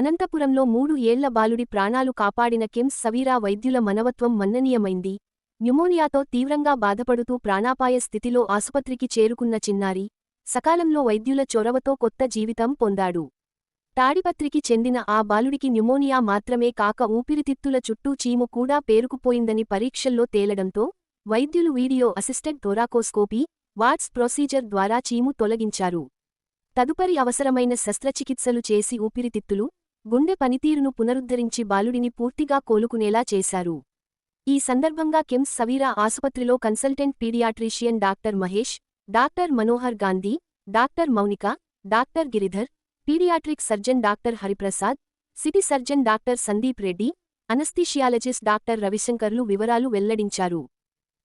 అనంతపురంలో మూడు ఏళ్ళ బాలుడి ప్రాణాలు కాపాడిన కిమ్స్ సవీరా వైద్యుల మనవత్వం మన్ననీయమైంది. న్యుమోనియాతో తీవ్రంగా బాధపడుతూ ప్రాణాపాయ స్థితిలో ఆసుపత్రికి చేరుకున్న చిన్నారి సకాలంలో వైద్యుల చొరవతో కొత్త జీవితం పొందాడు. తాడిపత్రికి చెందిన ఆ బాలుడికి న్యుమోనియా మాత్రమే కాక ఊపిరితిత్తుల చుట్టూ చీము కూడా పేరుకుపోయిందని పరీక్షల్లో తేలడంతో వైద్యులు video assistant thoracoscopy VATS procedure ద్వారా చీము తొలగించారు. తదుపరి అవసరమైన శస్త్రచికిత్సలు చేసి ఊపిరితిత్తులు గుండె పనితీరును పునరుద్ధరించి బాలుడిని పూర్తిగా కోలుకునేలా చేశారు. ఈ సందర్భంగా కిమ్స్ సవీరా ఆసుపత్రిలో consultant paediatrician doctor Mahesh doctor Manohar Gandhi doctor Mounika doctor Giridhar paediatric surgeon doctor Hariprasad CT surgeon doctor Sandeep Reddy anaesthesiologist doctor రవిశంకర్లు వివరాలు వెల్లడించారు.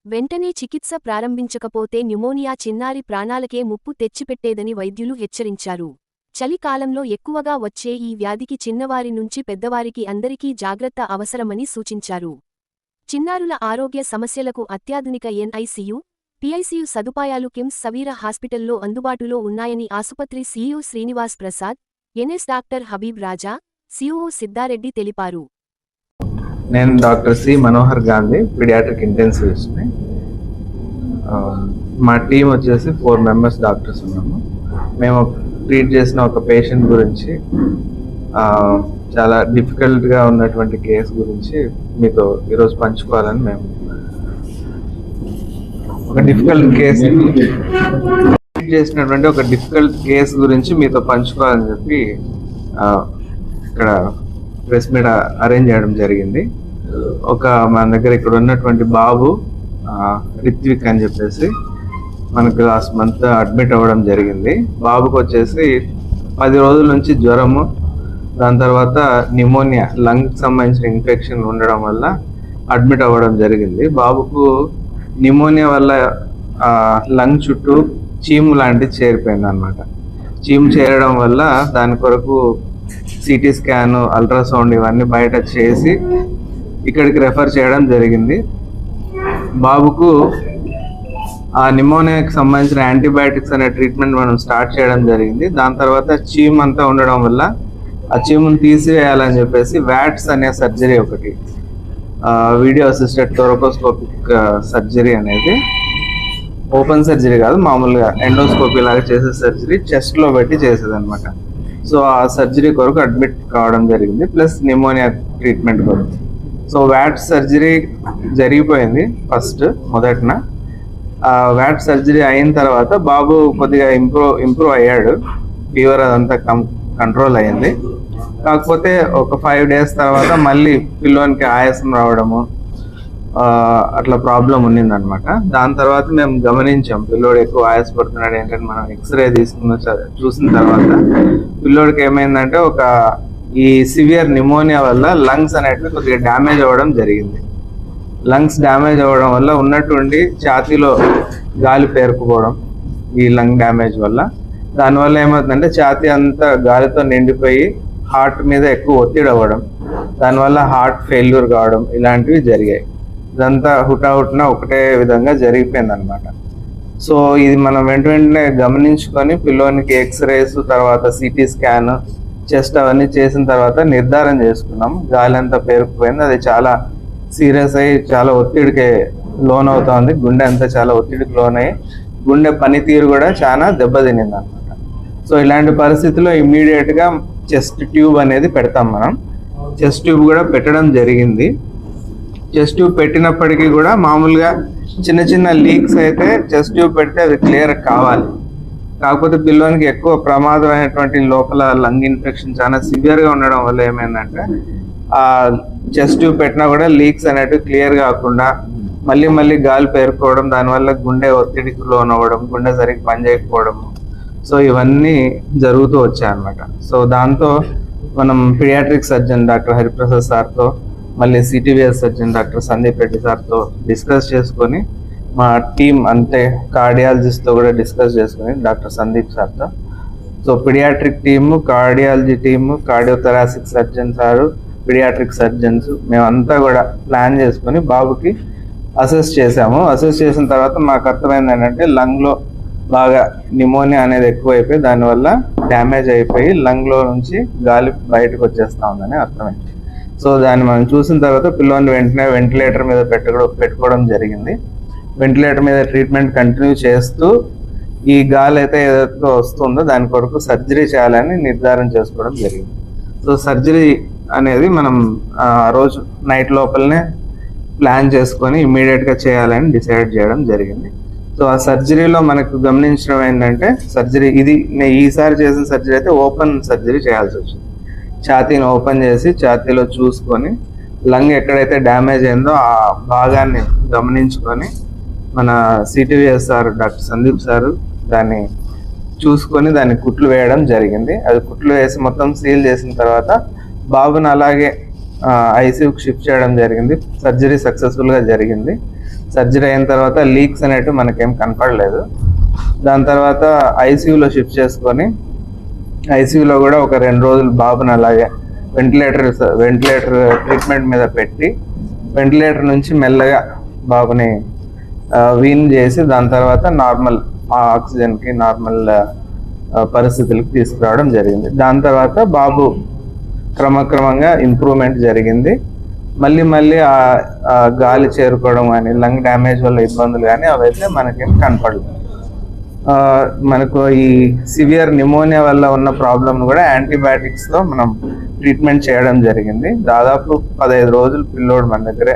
వెంటనే చికిత్స ప్రారంభించకపోతే న్యుమోనియా చిన్నారి ప్రాణాలకే ముప్పు తెచ్చిపెట్టేదని వైద్యులు హెచ్చరించారు. చలికాలంలో ఎక్కువగా వచ్చే ఈ వ్యాధికి చిన్నవారి నుంచి పెద్దవారికి అందరికీ జాగ్రత్త అవసరమని సూచించారు. చిన్నారుల ఆరోగ్య సమస్యలకు అత్యాధునిక ఎన్ఐసియు పిఐసియు సదుపాయాలు కిమ్స్ సవీర హాస్పిటల్లో అందుబాటులో ఉన్నాయని ఆసుపత్రి CEO Srinivas Prasad N S doctor Habib Raja CO Siddhareddy తెలిపారు. నేను doctor C Manohar Gandhi paediatric ఇంటెన్సివిస్ట్ని. మా టీం వచ్చేసి ఫోర్ మెంబర్స్ డాక్టర్స్ ఉన్నాము. మేము ట్రీట్ చేసిన ఒక పేషెంట్ గురించి ఆ, చాలా డిఫికల్ట్గా ఉన్నటువంటి కేసు గురించి మీతో ఈరోజు పంచుకోవాలని మేము ఒక డిఫికల్ట్ కేసు ట్రీట్ చేసినటువంటి ఒక డిఫికల్ట్ కేసు గురించి మీతో పంచుకోవాలని చెప్పి ఇక్కడ ప్రెస్ మీట్ అరేంజ్ చేయడం జరిగింది. ఒక మన దగ్గర ఇక్కడ ఉన్నటువంటి బాబు రిత్విక్ అని చెప్పేసి మనకు లాస్ట్ మంత్ అడ్మిట్ అవ్వడం జరిగింది. బాబుకి వచ్చేసి పది రోజుల నుంచి జ్వరము దాని తర్వాత న్యూమోనియా లంగ్ సంబంధించిన ఇన్ఫెక్షన్ ఉండడం వల్ల అడ్మిట్ అవ్వడం జరిగింది. బాబుకు న్యూమోనియా వల్ల లంగ్ చుట్టూ చీము లాంటిది చేరిపోయింది అనమాట చీము చేరడం వల్ల దాని కొరకు సిటీ స్కాన్ అల్ట్రాసౌండ్ ఇవన్నీ బయట చేసి ఇక్కడికి రెఫర్ చేయడం జరిగింది. బాబుకు ఆ నిమోనియాకి సంబంధించిన యాంటీబయాటిక్స్ అనే ట్రీట్మెంట్ మనం స్టార్ట్ చేయడం జరిగింది. దాని తర్వాత చీమ్ అంతా ఉండడం వల్ల ఆ చీమును తీసివేయాలని చెప్పేసి వ్యాట్స్ అనే సర్జరీ ఒకటి వీడియో అసిస్టెడ్ థొరకోస్కోపిక్ సర్జరీ అనేది. ఓపెన్ సర్జరీ కాదు మామూలుగా ఎండోస్కోపీ లాగా చేసే సర్జరీ చెస్ట్లో పెట్టి చేసేది అనమాట సో ఆ సర్జరీ కొరకు అడ్మిట్ కావడం జరిగింది ప్లస్ నిమోనియా ట్రీట్మెంట్ కొరకు. సో వ్యాట్ సర్జరీ జరిగిపోయింది ఫస్ట్ మొదటిన. వ్యాట్ సర్జరీ అయిన తర్వాత బాబు కొద్దిగా ఇంప్రూవ్ ఇంప్రూవ్ అయ్యాడు. ఫీవర్ అదంతా కం కంట్రోల్ అయింది. కాకపోతే ఒక ఫైవ్ డేస్ తర్వాత మళ్ళీ పిల్లోనికి ఆయాసం రావడము అట్లా ప్రాబ్లం ఉన్నిందనమాట. దాని తర్వాత మేము గమనించాం పిల్లోడు ఎక్కువ ఆయాసపడుతున్నాడు ఏంటంటే మనం ఎక్స్రే తీసుకున్న చూసిన తర్వాత పిల్లోడికి ఏమైందంటే ఒక ఈ సివియర్ నిమోనియా వల్ల లంగ్స్ అనేటివి కొద్దిగా డ్యామేజ్ అవ్వడం జరిగింది. లంగ్స్ డ్యామేజ్ అవ్వడం వల్ల ఉన్నటువంటి ఛాతీలో గాలి పేరుకుపోవడం ఈ లంగ్ డ్యామేజ్ వల్ల. దానివల్ల ఏమవుతుందంటే ఛాతీ అంతా గాలితో నిండిపోయి హార్ట్ మీద ఎక్కువ ఒత్తిడి అవ్వడం. దానివల్ల హార్ట్ ఫెయిల్యూర్ కావడం ఇలాంటివి జరిగాయి. ఇదంతా హుటాహుటిన ఒకటే విధంగా జరిగిపోయింది అనమాట సో ఇది మనం వెంట వెంటనే గమనించుకొని పిల్లోనికి ఎక్స్రేస్ తర్వాత సిటీ స్కాన్ చెస్ట్ అవన్నీ చేసిన తర్వాత నిర్ధారణ చేసుకున్నాం. గాలి అంతా పేరుకుపోయింది. అది చాలా సీరియస్ అయ్యి చాలా ఒత్తిడికి లోన్ అవుతోంది. గుండె అంతా చాలా ఒత్తిడికి లోన్ అయ్యి గుండె పనితీరు కూడా చాలా దెబ్బతినింది అనమాట సో ఇలాంటి పరిస్థితుల్లో ఇమ్మీడియట్గా చెస్ట్ ట్యూబ్ అనేది పెడతాం మనం. చెస్ట్ ట్యూబ్ కూడా పెట్టడం జరిగింది. చెస్ట్ ట్యూబ్ పెట్టినప్పటికీ కూడా మామూలుగా చిన్న చిన్న లీక్స్ అయితే చెస్ట్ ట్యూబ్ పెడితే అది క్లియర్ కావాలి. కాకపోతే పిల్లోనికి ఎక్కువ ప్రమాదమైనటువంటి లోపల లంగ్ ఇన్ఫెక్షన్ చాలా సివియర్గా ఉండడం వల్ల ఏమైందంటే చెస్ట్ ట్యూబ్ పెట్టినా కూడా లీక్స్ అనేటివి క్లియర్ కాకుండా మళ్ళీ మళ్ళీ గాలి పేరుకోవడం దానివల్ల గుండె ఒత్తిడికి లోన్ అవ్వడం గుండె సరిగ్గా పనిచేయకపోవడం. సో ఇవన్నీ జరుగుతూ వచ్చాయి అనమాట సో దాంతో మనం పిడియాట్రిక్ సర్జన్ డాక్టర్ హరిప్రసాద్ సార్తో మళ్ళీ CTVS surgeon doctor Sandeep Reddy సార్తో డిస్కస్ చేసుకొని మా టీం అంటే కార్డియాలజిస్ట్తో కూడా డిస్కస్ చేసుకొని డాక్టర్ సందీప్ సార్తో. So paediatric team cardiology team cardiothoracic surgeon sir paediatric surgeons మేమంతా కూడా ప్లాన్ చేసుకొని బాబుకి అసెస్ చేసాము అసెస్ చేసిన తర్వాత మాకు అర్థమైంది ఏంటంటే లంగ్లో బాగా నిమోనియా అనేది ఎక్కువైపోయి దానివల్ల డ్యామేజ్ అయిపోయి లంగ్లో నుంచి గాలి బయటకు వచ్చేస్తా ఉందని అర్థమైంది. సో దాన్ని మనం చూసిన తర్వాత పిల్లోని వెంటనే వెంటిలేటర్ మీద పెట్టడం పెట్టుకోవడం జరిగింది. వెంటిలేటర్ మీద ట్రీట్మెంట్ కంటిన్యూ చేస్తూ ఈ గాలి అయితే ఏదైతే వస్తుందో దాని కొరకు సర్జరీ చేయాలని నిర్ధారణ చేసుకోవడం జరిగింది. సో సర్జరీ అనేది మనం ఆ రోజు నైట్ లోపలనే ప్లాన్ చేసుకొని ఇమ్మీడియట్గా చేయాలని డిసైడ్ చేయడం జరిగింది. సో ఆ సర్జరీలో మనకు గమనించడం ఏంటంటే సర్జరీ ఇది నేను ఈసారి చేసిన సర్జరీ అయితే ఓపెన్ సర్జరీ చేయాల్సి వచ్చింది. ఛాతీని ఓపెన్ చేసి ఛాతీలో చూసుకొని లంగ్ ఎక్కడైతే డ్యామేజ్ అయిందో ఆ భాగాన్ని గమనించుకొని మన CTVS sir doctor Sandeep sir దాన్ని చూసుకొని దాన్ని కుట్లు వేయడం జరిగింది. అది కుట్లు వేసి మొత్తం సీల్ చేసిన తర్వాత బాబుని అలాగే ఐసీయూకి షిఫ్ట్ చేయడం జరిగింది. సర్జరీ సక్సెస్ఫుల్గా జరిగింది. సర్జరీ అయిన తర్వాత లీక్స్ అనేటివి మనకేం కనపడలేదు. దాని తర్వాత ఐసీయూలో షిఫ్ట్ చేసుకొని ఐసీయూలో కూడా ఒక రెండు రోజులు బాబుని అలాగే వెంటిలేటర్ వెంటిలేటర్ ట్రీట్మెంట్ మీద పెట్టి వెంటిలేటర్ నుంచి మెల్లగా బాబుని వీన్ చేసి దాని తర్వాత నార్మల్ ఆక్సిజన్కి నార్మల్ పరిస్థితులకు తీసుకురావడం జరిగింది. దాని తర్వాత బాబు క్రమక్రమంగా ఇంప్రూవ్మెంట్ జరిగింది. మళ్ళీ మళ్ళీ ఆ గాలి చేరుకోవడం కానీ లంగ్ డ్యామేజ్ వల్ల ఇబ్బందులు కానీ అవైతే మనకేం కనపడలేదు. మనకు ఈ సివియర్ నిమోనియా వల్ల ఉన్న ప్రాబ్లమ్ కూడా యాంటీబయాటిక్స్తో మనం ట్రీట్మెంట్ చేయడం జరిగింది. దాదాపు పదహైదు రోజులు పిల్లోడు మన దగ్గరే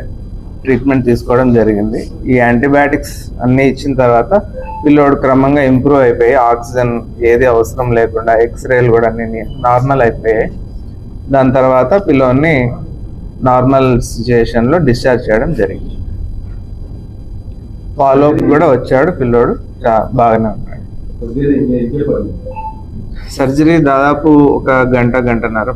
ట్రీట్మెంట్ తీసుకోవడం జరిగింది. ఈ యాంటీబయాటిక్స్ అన్నీ ఇచ్చిన తర్వాత పిల్లోడు క్రమంగా ఇంప్రూవ్ అయిపోయి ఆక్సిజన్ ఏది అవసరం లేకుండా ఎక్స్రేలు కూడా అన్ని నార్మల్ అయిపోయాయి. దాని తర్వాత పిల్లోని నార్మల్ సిచ్యుయేషన్లో డిశ్చార్జ్ చేయడం జరిగింది. ఫాలో కూడా వచ్చాడు పిల్లోడు బాగానే ఉన్నాడు. సర్జరీ దాదాపు ఒక గంట గంటన్నర.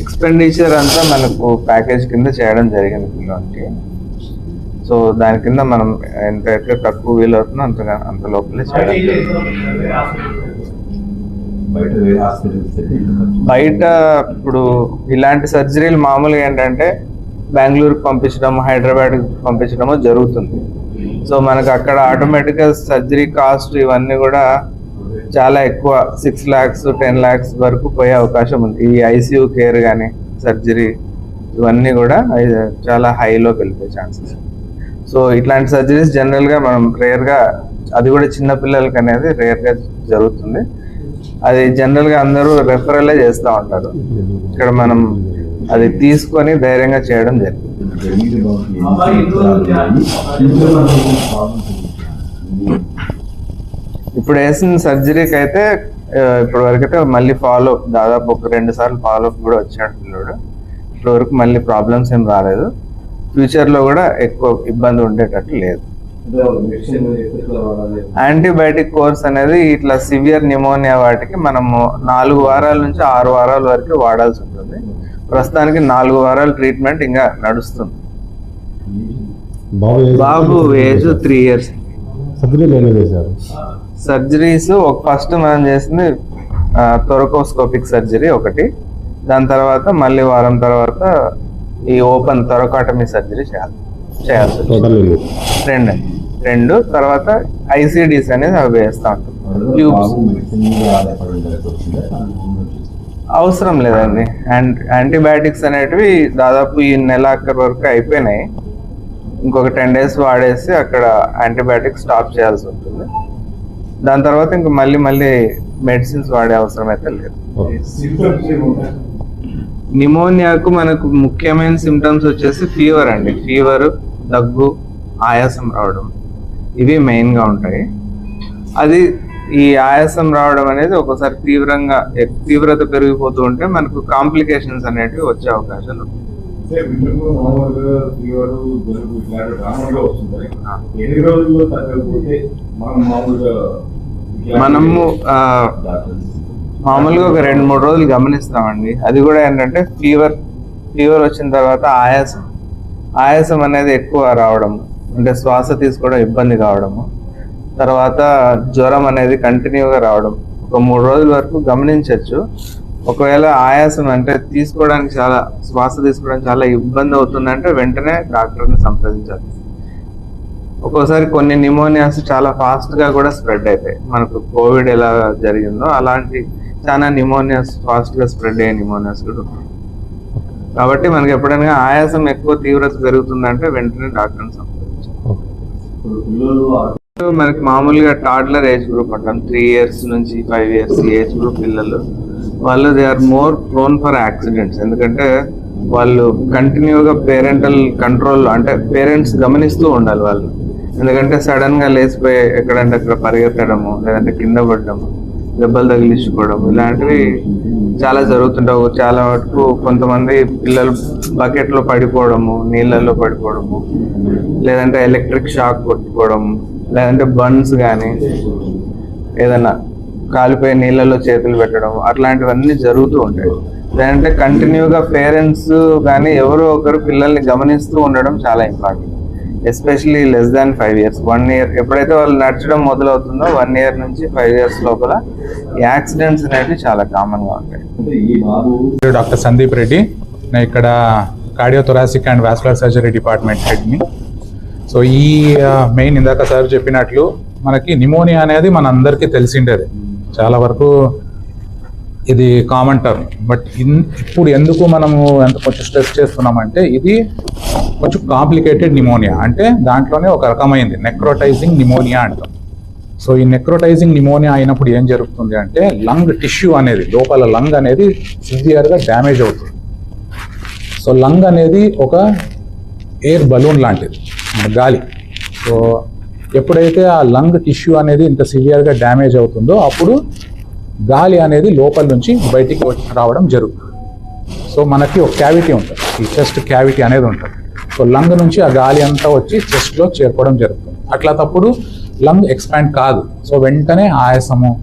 ఎక్స్పెండిచర్ అంతా మనకు ప్యాకేజ్ కింద చేయడం జరిగింది పిల్లోనికి. సో దాని కింద మనం ఎంతైతే తక్కువ వీలవుతుందో అంతగా అంత లోపలే చేయడం జరిగింది. బయట అయితే ఇప్పుడు ఇలాంటి సర్జరీలు మామూలుగా ఏంటంటే బెంగళూరుకి పంపించడం హైదరాబాద్కి పంపించడము జరుగుతుంది. సో మనకు అక్కడ ఆటోమేటిక్గా సర్జరీ కాస్ట్ ఇవన్నీ కూడా చాలా ఎక్కువ. సిక్స్ ల్యాక్స్ టెన్ ల్యాక్స్ వరకు పోయే అవకాశం ఉంది. ఈ ఐసీయూ కేర్ కానీ సర్జరీ ఇవన్నీ కూడా చాలా హైలోకి వెళ్ళిపోయే ఛాన్సెస్. సో ఇట్లాంటి సర్జరీస్ జనరల్గా మనం రేర్గా అది కూడా చిన్న పిల్లలకి అనేది రేర్గా జరుగుతుంది. అది జనరల్గా అందరూ రెఫరలే చేస్తూ ఉంటారు. ఇక్కడ మనం అది తీసుకొని ధైర్యంగా చేయడం జరిగింది ఇప్పుడు వేసిన సర్జరీకి అయితే ఇప్పటి వరకు అయితే మళ్ళీ ఫాలో దాదాపు ఒక రెండు సార్లు ఫాలో కూడా వచ్చాడు పిల్లడు. ఇప్పటివరకు మళ్ళీ ప్రాబ్లమ్స్ ఏం రాలేదు. ఫ్యూచర్లో కూడా ఎక్కువ ఇబ్బంది ఉండేటట్టు లేదు? యాంటీబయాటిక్ కోర్స్ అనేది ఇట్లా సివియర్ నిమోనియా వాటికి మనము నాలుగు వారాల నుంచి ఆరు వారాల వరకు వాడాల్సి ఉంటుంది. ప్రస్తుతానికి నాలుగు వారాల ట్రీట్మెంట్ ఇంకా నడుస్తుంది. బాబు ఏజ్ త్రీ ఇయర్స్. సర్జరీస్ ఒక ఫస్ట్ మనం చేసింది థొరకోస్కోపిక్ సర్జరీ ఒకటి. దాని తర్వాత మళ్ళీ వారం తర్వాత ఈ ఓపెన్ థొరకాటమీ సర్జరీ చేయాలి. చేయాల్సి వచ్చింది. రెండు. రెండు తర్వాత ఐసిడిస్ అనేది అవి వేస్తా ట్యూబ్స్. అవసరం లేదండి. అండ్ యాంటీబయాటిక్స్ అనేటివి దాదాపు ఈ నెలాఖరు వరకు అయిపోయినాయి. ఇంకొక టెన్ డేస్ వాడేసి అక్కడ యాంటీబయాటిక్స్ స్టాప్ చేయాల్సి ఉంటుంది. దాని తర్వాత ఇంక మళ్ళీ మళ్ళీ మెడిసిన్స్ వాడే అవసరం అయితే లేదు? నిమోనియాకు మనకు ముఖ్యమైన సిమ్టమ్స్ వచ్చేసి ఫీవర్ అండి. ఫీవర్ దగ్గు ఆయాసం రావడం. ఇవి మెయిన్గా ఉంటాయి. అది ఈ ఆయాసం రావడం అనేది ఒకసారి తీవ్రంగా తీవ్రత పెరిగిపోతూ ఉంటే మనకు కాంప్లికేషన్స్ అనేటివి వచ్చే అవకాశాలు ఉంటాయి. మనము మామూలుగా ఒక రెండు మూడు రోజులు గమనిస్తామండి. అది కూడా ఏంటంటే ఫీవర్ ఫీవర్ వచ్చిన తర్వాత ఆయాసం. ఆయాసం అనేది ఎక్కువ రావడం అంటే శ్వాస తీసుకోవడం ఇబ్బంది కావడము. తర్వాత జ్వరం అనేది కంటిన్యూగా రావడం. ఒక మూడు రోజుల వరకు గమనించవచ్చు ఒకవేళ ఆయాసం అంటే తీసుకోవడానికి చాలా శ్వాస తీసుకోవడానికి చాలా ఇబ్బంది అవుతుందంటే వెంటనే డాక్టర్ని సంప్రదించాలి. ఒక్కోసారి కొన్ని నిమోనియాస్ చాలా ఫాస్ట్గా కూడా స్ప్రెడ్ అవుతాయి మనకు కోవిడ్ ఎలా జరిగిందో అలాంటి చాలా నిమోనియాస్ ఫాస్ట్గా స్ప్రెడ్ అయ్యే నిమోనియాస్ కూడా కాబట్టి మనకి ఎప్పుడైనా ఆయాసం ఎక్కువ తీవ్రత పెరుగుతుందంటే వెంటనే డాక్టర్ని సంప్రదించాలి మనకి మామూలుగా టాడ్లర్ ఏజ్ గ్రూప్ అంటాం. త్రీ ఇయర్స్ నుంచి ఫైవ్ ఇయర్స్ ఏజ్ గ్రూప్ పిల్లలు. వాళ్ళు they are more prone for accidents ఎందుకంటే వాళ్ళు కంటిన్యూగా పేరెంటల్ కంట్రోల్ అంటే పేరెంట్స్ గమనిస్తూ ఉండాలి వాళ్ళు. ఎందుకంటే సడన్గా లేచిపోయి ఎక్కడంటే అక్కడ పరిగెత్తడము లేదంటే కింద పడడము దెబ్బలు తగిలించుకోవడం ఇలాంటివి చాలా జరుగుతుంటావు. చాలా వరకు కొంతమంది పిల్లలు బకెట్లో పడిపోవడము నీళ్ళల్లో పడిపోవడము లేదంటే ఎలక్ట్రిక్ షాక్ కొట్టుకోవడం లేదంటే బన్స్ కానీ ఏదైనా కాలిపోయి నీళ్ళలో చేతులు పెట్టడం అట్లాంటివన్నీ జరుగుతూ ఉంటాయి. లేదంటే కంటిన్యూగా పేరెంట్స్ కానీ ఎవరో ఒకరు పిల్లల్ని గమనిస్తూ ఉండడం చాలా important especially less than five years. One year ఎప్పుడైతే వాళ్ళు నడచడం మొదలవుతుందో వన్ ఇయర్ నుంచి ఫైవ్ ఇయర్స్ లోపల యాక్సిడెంట్స్ అనేవి చాలా కామన్గా ఉంటాయి. డాక్టర్ సందీప్ రెడ్డి. నేను ఇక్కడ cardiothoracic and vascular surgery department హెడ్ని. So ఈ మెయిన్ ఇందాక సార్ చెప్పినట్లు మనకి నిమోనియా అనేది మన అందరికీ తెలిసిండేది. చాలా వరకు ఇది కామన్ టర్మ్ బట్ ఇన్ ఇప్పుడు ఎందుకు మనము ఎంత కొంచెం స్ట్రెస్ చేస్తున్నామంటే ఇది కొంచెం కాంప్లికేటెడ్ నిమోనియా అంటే దాంట్లోనే ఒక రకమైంది. నెక్రోటైజింగ్ నిమోనియా అంటాం. సో ఈ నెక్రోటైజింగ్ నిమోనియా అయినప్పుడు ఏం జరుగుతుంది అంటే లంగ్ టిష్యూ అనేది లోపల లంగ్ అనేది సివియర్గా డ్యామేజ్ అవుతుంది. సో లంగ్ అనేది ఒక ఎయిర్ బలూన్ లాంటిది మన గాలి. సో ఎప్పుడైతే ఆ లంగ్ టిష్యూ అనేది ఇంత సివియర్గా డ్యామేజ్ అవుతుందో అప్పుడు గాలి అనేది లోపల నుంచి బయటికి వచ్చి- రావడం జరుగుతుంది సో మనకి ఒక క్యావిటీ ఉంటుంది. ఈ చెస్ట్ క్యావిటీ అనేది ఉంటుంది. సో లంగ్ నుంచి ఆ గాలి అంతా వచ్చి చెస్ట్లో చేరుకోవడం జరుగుతుంది. అట్లా తప్పుడు లంగ్ ఎక్స్పాండ్ కాదు. సో వెంటనే ఆయాసము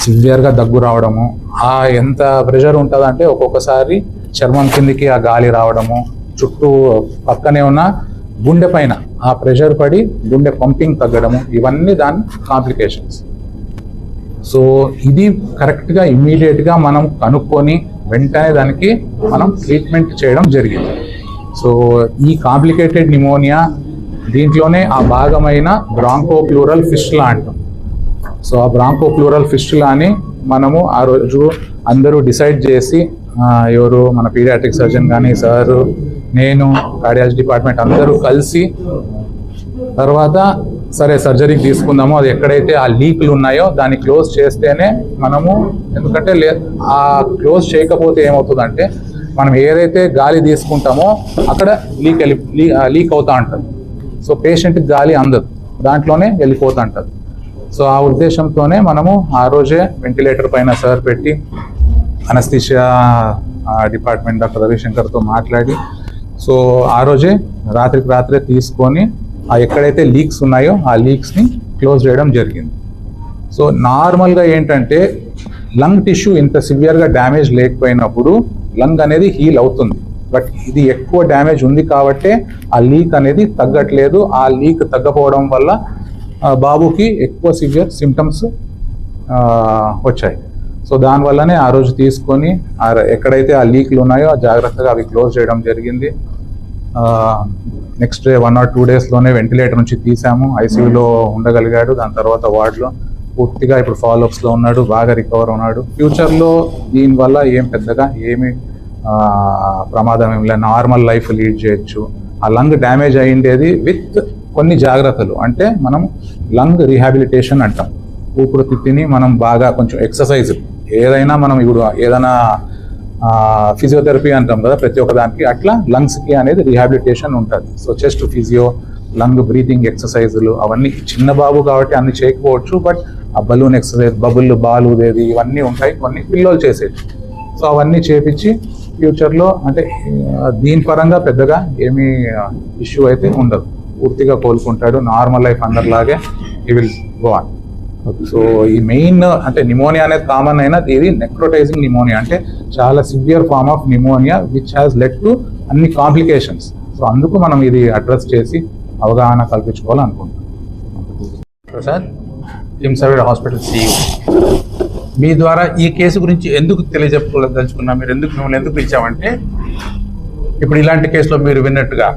సివియర్గా దగ్గు రావడము ఆ ఎంత ప్రెషర్ ఉంటుందంటే ఒక్కొక్కసారి చర్మం కిందికి ఆ గాలి రావడము చుట్టూ పక్కనే ఉన్న గుండె పైన ఆ ప్రెషర్ పడి గుండె పంపింగ్ తగ్గడము ఇవన్నీ దాని కాంప్లికేషన్స్. సో ఇది కరెక్ట్గా ఇమ్మీడియట్గా మనం కనుక్కొని వెంటనే దానికి మనం ట్రీట్మెంట్ చేయడం జరిగింది. సో ఈ కాంప్లికేటెడ్ నిమోనియా దీంట్లోనే ఆ భాగమైన బ్రాంకోప్లూరల్ ఫిస్టులా అంటాం. సో ఆ బ్రాంకోప్లూరల్ ఫిస్టులా అని మనము ఆ రోజు అందరూ డిసైడ్ చేసి ఎవరు మన పీడియాట్రిక్ సర్జన్ కానీ సారు నేను కార్డియాలజీ డిపార్ట్మెంట్ అందరూ కలిసి తర్వాత సరే సర్జరీకి తీసుకుందాము. అది ఎక్కడైతే ఆ లీక్లు ఉన్నాయో దాన్ని క్లోజ్ చేస్తేనే మనము ఎందుకంటే లే ఆ క్లోజ్ చేయకపోతే ఏమవుతుందంటే మనం ఏదైతే గాలి తీసుకుంటామో అక్కడ లీక్ వెళ్ళి లీక్ అవుతా ఉంటుంది సో పేషెంట్కి గాలి అందదు. దాంట్లోనే వెళ్ళిపోతూ ఉంటుంది సో ఆ ఉద్దేశంతోనే మనము ఆ రోజే వెంటిలేటర్ పైన సార్ పెట్టి అనస్థిషియా డిపార్ట్మెంట్ డాక్టర్ రవిశంకర్తో మాట్లాడి సో ఆ రోజే రాత్రికి రాత్రే తీసుకొని ఆ ఎక్కడైతే లీక్స్ ఉన్నాయో ఆ లీక్స్ని క్లోజ్ చేయడం జరిగింది. సో నార్మల్గా ఏంటంటే లంగ్ టిష్యూ ఇంత సివియర్గా డ్యామేజ్ లేకపోయినప్పుడు లంగ్ అనేది హీల్ అవుతుంది. బట్ ఇది ఎక్కువ డ్యామేజ్ ఉంది కాబట్టే ఆ లీక్ అనేది తగ్గట్లేదు. ఆ లీక్ తగ్గపోవడం వల్ల బాబుకి ఎక్కువ సివియర్ సిమ్టమ్స్ వచ్చాయి. సో దానివల్లనే ఆ రోజు తీసుకొని ఎక్కడైతే ఆ లీక్లు ఉన్నాయో ఆ జాగ్రత్తగా అవి క్లోజ్ చేయడం జరిగింది. Next day one or two డేస్లోనే వెంటిలేటర్ నుంచి తీసాము. ఐసీయూలో ఉండగలిగాడు. దాని తర్వాత వార్డులో పూర్తిగా ఇప్పుడు ఫాలోఅప్స్లో ఉన్నాడు. బాగా రికవర్ ఉన్నాడు. ఫ్యూచర్లో దీనివల్ల ఏం పెద్దగా ఏమి ప్రమాదం ఏం లేదు. నార్మల్ లైఫ్ లీడ్ చేయొచ్చు. ఆ లంగ్ డ్యామేజ్ అయ్యిండేది విత్ కొన్ని జాగ్రత్తలు. అంటే మనం లంగ్ రీహాబిలిటేషన్ అంటాం. ఊపిరితిత్తిని మనం బాగా కొంచెం ఎక్సర్సైజ్ ఏదైనా మనం ఇప్పుడు ఏదైనా ఫిజియోథెరపీ అంటాం కదా ప్రతి ఒక్క దానికి అట్లా లంగ్స్కి అనేది రీహాబిలిటేషన్ ఉంటుంది. So chest physio lung breathing ఎక్సర్సైజులు అవన్నీ చిన్న బాబు కాబట్టి అన్ని చేయకపోవచ్చు బట్ ఆ బలూన్ ఎక్సర్సైజ్ బబుల్ బాలు ఊదేది ఇవన్నీ ఉంటాయి కొన్ని పిల్లలు చేసేది. సో అవన్నీ చేపించి ఫ్యూచర్లో అంటే దీని పరంగా పెద్దగా ఏమీ ఇష్యూ అయితే ఉండదు. పూర్తిగా కోలుకుంటాడు నార్మల్ లైఫ్ అందరిలాగే he will go on so ఈ మెయిన్ అంటే నిమోనియా అనేది కామన్ అయినా ఇది నెక్రోటైజింగ్ నిమోనియా అంటే చాలా severe form of pneumonia which has led to అన్ని కాంప్లికేషన్స్ సో అందుకు మనం ఇది అడ్రస్ చేసి అవగాహన కల్పించుకోవాలనుకుంటున్నాం. Prasad KIMS hospital C E మీ ద్వారా ఈ కేసు గురించి ఎందుకు తెలియజెప్పుకోదలుచుకున్నా మీరు ఎందుకు మిమ్మల్ని ఎందుకు పిలిచామంటే ఇప్పుడు ఇలాంటి కేసులో మీరు విన్నట్టుగా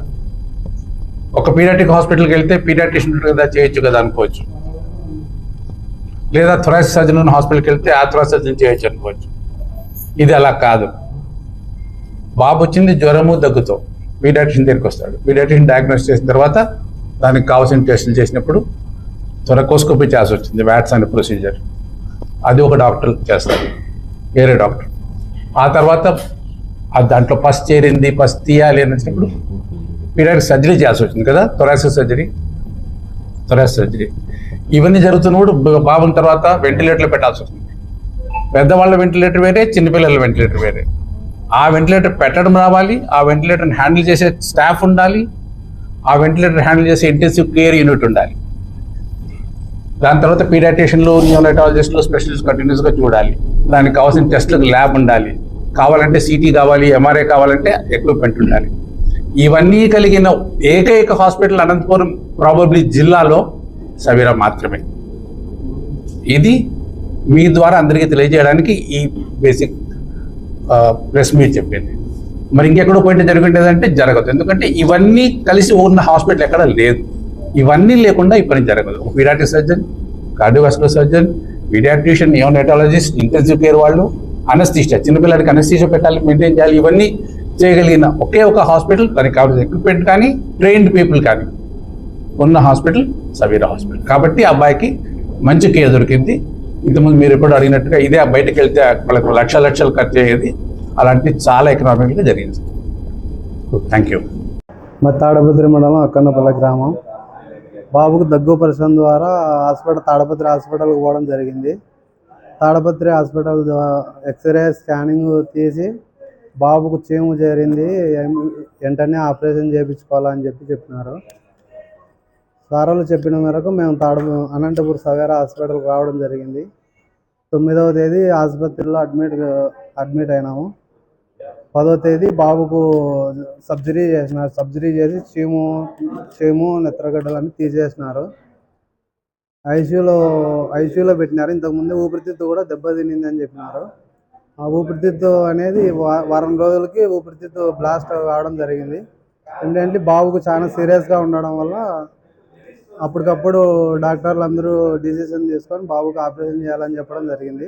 ఒక పీడియాటిక్ హాస్పిటల్కి వెళ్తే పీడియాట్రిషియన్ కదా చేయొచ్చు కదా అనుకోవచ్చు. లేదా థొరాసిక్ సర్జన్ ఉన్న హాస్పిటల్కి వెళ్తే ఆ థొరాసిక్ సర్జన్ చేయొచ్చు అనుకోవచ్చు ఇది అలా కాదు. బాబు వచ్చింది జ్వరము దగ్గుతో. పీడియాట్రిషన్ దగ్గరికి వస్తాడు. పీడియాట్రిషన్ డయాగ్నోస్ చేసిన తర్వాత దానికి కావాల్సిన టెస్టులు చేసినప్పుడు త్వరకోస్కోపీ చేసి వచ్చింది. వ్యాట్స్ అనే ప్రొసీజర్ అది ఒక డాక్టర్ చేస్తారు వేరే డాక్టర్. ఆ తర్వాత ఆ దాంట్లో పస్ చేరింది పస్ తీయాలి అని వచ్చినప్పుడు పీడియాట్రిక్ సర్జరీ చేయాల్సి వచ్చింది కదా. Thoracic surgery. Thoracic surgery. ఇవన్నీ జరుగుతున్నప్పుడు బ- తర్వాత వెంటిలేటర్లు పెట్టాల్సి వస్తుంది. పెద్దవాళ్ళ వెంటిలేటర్ వేరే చిన్నపిల్లల వెంటిలేటర్ వేరే. ఆ వెంటిలేటర్ పెట్టడం రావాలి ఆ వెంటిలేటర్ని హ్యాండిల్ చేసే స్టాఫ్ ఉండాలి ఆ వెంటిలేటర్ హ్యాండిల్ చేసే ఇంటెన్సివ్ కేర్ యూనిట్ ఉండాలి. దాని తర్వాత పీడియాట్రిషియన్లు న్యూనటాలజిస్టులు స్పెషలిస్ట్ కంటిన్యూస్గా చూడాలి. దానికి కావాల్సిన టెస్ట్లకు ల్యాబ్ ఉండాలి. కావాలంటే సిటీ కావాలి ఎంఆర్ఐ కావాలంటే ఎక్విప్మెంట్ ఉండాలి. ఇవన్నీ కలిగిన ఏకైక హాస్పిటల్ అనంతపురం ప్రాబబ్లీ జిల్లాలో సవీరా మాత్రమే. ఇది మీ ద్వారా అందరికీ తెలియజేయడానికి ఈ బేసిక్ ప్రెస్ మీట్ చెప్పింది. మరి ఇంకెక్కడో పోయింటే జరుగుండేదంటే జరగదు. ఎందుకంటే ఇవన్నీ కలిసి ఉన్న హాస్పిటల్ ఎక్కడ లేదు. ఇవన్నీ లేకుండా ఈ పని జరగదు. Paediatric surgeon cardiovascular surgeon paediatrician neonatologist intensive care వాళ్ళు అనస్థీషియా చిన్నపిల్లలకి అనస్థీషియా పెట్టాలి మెయింటైన్ చేయాలి ఇవన్నీ చేయగలిగిన ఒకే ఒక హాస్పిటల్ దానికి కావాల్సిన ఎక్విప్మెంట్ కానీ ట్రైన్డ్ పీపుల్ కానీ ఉన్న హాస్పిటల్ సవీరా హాస్పిటల్. కాబట్టి అబ్బాయికి మంచి కేర్ దొరికింది. ఇంతకుముందు మీరు ఎప్పుడు అడిగినట్టుగా ఇదే బయటకు వెళ్తే వాళ్ళకు లక్ష లక్షలు ఖర్చు అయ్యేది. అలాంటివి చాలా ఎకనామిక్గా జరిగింది. థ్యాంక్ యూ మా తాడపత్రి మండలం అక్కన్నపల్లి గ్రామం. బాబుకు దగ్గు పరిశ్రమ ద్వారా హాస్పిటల్ తాడపత్రి హాస్పిటల్కి పోవడం జరిగింది. తాడపత్రి హాస్పిటల్ ఎక్స్రే స్కానింగ్ తీసి బాబుకు చీము చేరింది. వెంటనే ఆపరేషన్ చేయించుకోవాలని చెప్పి చెప్పినారు. సారాలు చెప్పిన మేరకు మేము తాడు అనంతపూర్ సవేరా హాస్పిటల్కి రావడం జరిగింది. తొమ్మిదవ తేదీ ఆసుపత్రిలో అడ్మిట్ అడ్మిట్ అయినాము. పదో తేదీ బాబుకు సర్జరీ చేసినారు. సర్జరీ చేసి చీము చీము నెత్రగడ్డలన్నీ తీసేసినారు. ఐసీయూలో ఐసీయూలో పెట్టినారు. ఇంతకుముందు ఊపిరితిత్తు కూడా దెబ్బతినిందని చెప్పినారు. ఆ ఊపిరితిత్తు అనేది వారం రోజులకి ఊపిరితిత్తు బ్లాస్ట్ కావడం జరిగింది. ఏంటంటే బాబుకు చాలా సీరియస్గా ఉండడం వల్ల అప్పటికప్పుడు డాక్టర్లు అందరూ డిసిషన్ తీసుకొని బాబుకి ఆపరేషన్ చేయాలని చెప్పడం జరిగింది.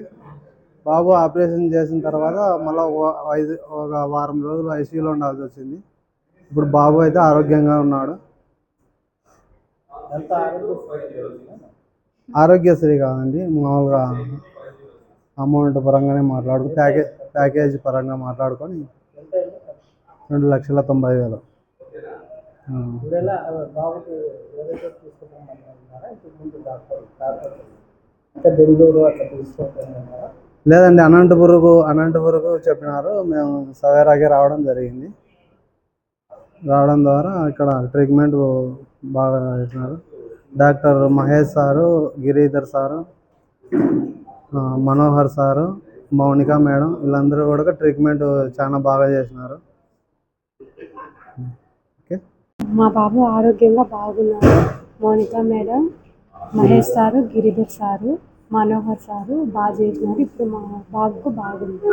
బాబు ఆపరేషన్ చేసిన తర్వాత మళ్ళీ ఐదు ఒక వారం రోజులు ఐసీయూలో ఉండాల్సి వచ్చింది. ఇప్పుడు బాబు అయితే ఆరోగ్యంగా ఉన్నాడు. ఆరోగ్యశ్రీ కాదండి మామూలుగా అమౌంట్ పరంగానే మాట్లాడుకు ప్యాకేజ్ ప్యాకేజ్ పరంగా మాట్లాడుకొని రెండు లక్షల తొంభై వేలు. లేదండి అనంతపురకు అనంతపురకు చెప్పినారు. మేము సవేరాకి రావడం జరిగింది. రావడం ద్వారా ఇక్కడ ట్రీట్మెంట్ బాగా చేసినారు. Doctor Mahesh sir Giridhar sir Manohar sir Mounika madam వీళ్ళందరూ కూడా ట్రీట్మెంట్ చాలా బాగా చేసినారు. మా బాబు ఆరోగ్యంగా బాగున్నారు Mounika madam Mahesh sir Giridhar sir Manohar sir బాగా చేసినారు. ఇప్పుడు మా బాబుకు బాగుంది.